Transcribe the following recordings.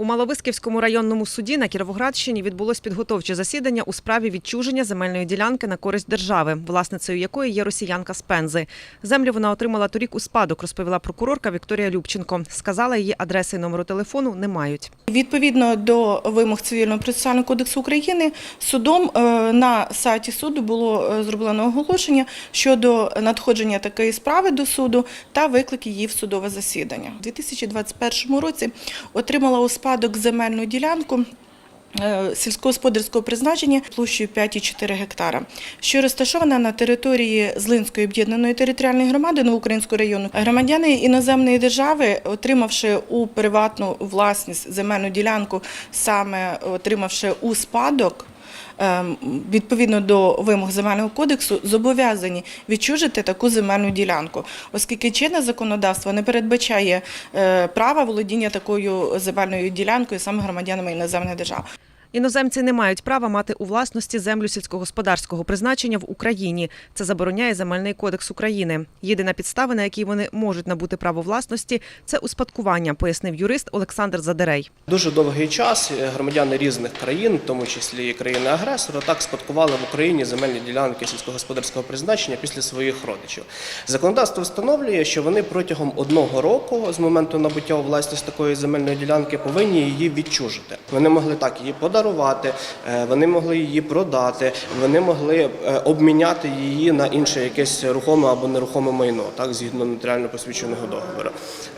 У Маловисківському районному суді на Кіровоградщині відбулось підготовче засідання у справі відчуження земельної ділянки на користь держави, власницею якої є росіянка з Пензи. Землю вона отримала торік у спадок, розповіла прокурорка Вікторія Любченко. Сказала, її адреси і номеру телефону не мають. Відповідно до вимог цивільного процесуального кодексу України, судом е, на сайті суду було е, зроблено оголошення щодо надходження такої справи до суду та виклик її в судове засідання. У 2021 році отримала у спадок земельну ділянку. е, Сільськогосподарського призначення площею 5,4 гектара, що розташована на території Злинської об'єднаної територіальної громади Новоукраїнського району. Громадяни іноземної держави, отримавши у приватну власність земельну ділянку, саме отримавши у спадок. Ем, Відповідно до вимог земельного кодексу зобов'язані відчужити таку земельну ділянку, оскільки чинне законодавство не передбачає е, права володіння такою земельною ділянкою саме громадянами іноземних держави. Іноземці не мають права мати у власності землю сільськогосподарського призначення в Україні. Це забороняє земельний кодекс України. Єдина підстава, на якій вони можуть набути право власності, це успадкування, пояснив юрист Олександр Задерей. Дуже довгий час е, громадяни різних країн, в тому числі і країни-агресора, так спадкували в Україні земельні ділянки сільськогосподарського призначення після своїх родичів. Законодавство встановлює, що вони протягом одного року з моменту набуття у власність такої земельної ділянки повинні її відчужити. Вони могли так її подарувати, е, вони могли її продати, вони могли е, обміняти її на інше якесь рухоме або нерухоме майно, так згідно нотаріально посвідченого договору.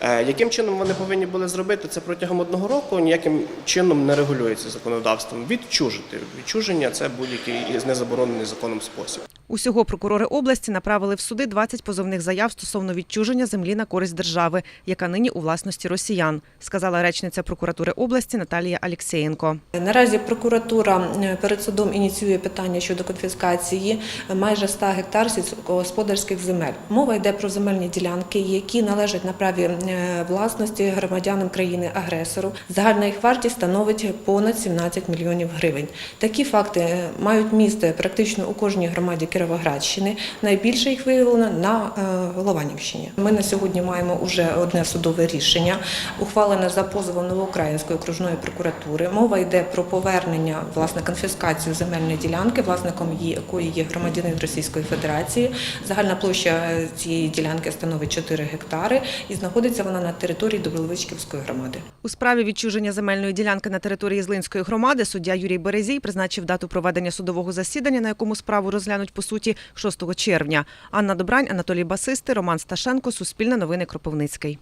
Е, Яким чином вони повинні були зробити це протягом одного року? Ніяким чином не регулюється законодавством. Відчужити відчуження це будь-який із незаборонений законом спосіб. Усього прокурори області направили в суди 20 позовних заяв стосовно відчуження землі на користь держави, яка нині у власності росіян, сказала речниця прокуратури області Наталія Алєксєєнко. Наразі прокуратура е, перед судом ініціює питання щодо конфіскації майже 100 гектар сільськогосподарських земель. Мова йде про земельні ділянки, які належать на праві е, власності громадянам країни-агресору. Загальна їх вартість становить понад 17 мільйонів гривень. Такі факти е, мають місце практично у кожній громаді Кіровоградщини. Найбільше їх виявлено на е, Голованівщині. Ми на сьогодні маємо уже одне судове рішення, ухвалене за позовом Новоукраїнської окружної прокуратури. Мова йде про повернення, власне, конфіскацію земельної ділянки, власником якої є громадянин Російської Федерації. Загальна площа цієї ділянки становить 4 гектари і знаходиться вона на території Добровичківської громади. У справі відчуження земельної ділянки на території Злинської громади суддя Юрій Березій призначив дату проведення судового засідання, на якому справу розглянуть по суті 6 червня. Анна Добрань, Анатолій Басисти, Роман Сташенко, Суспільне новини Кропивницький.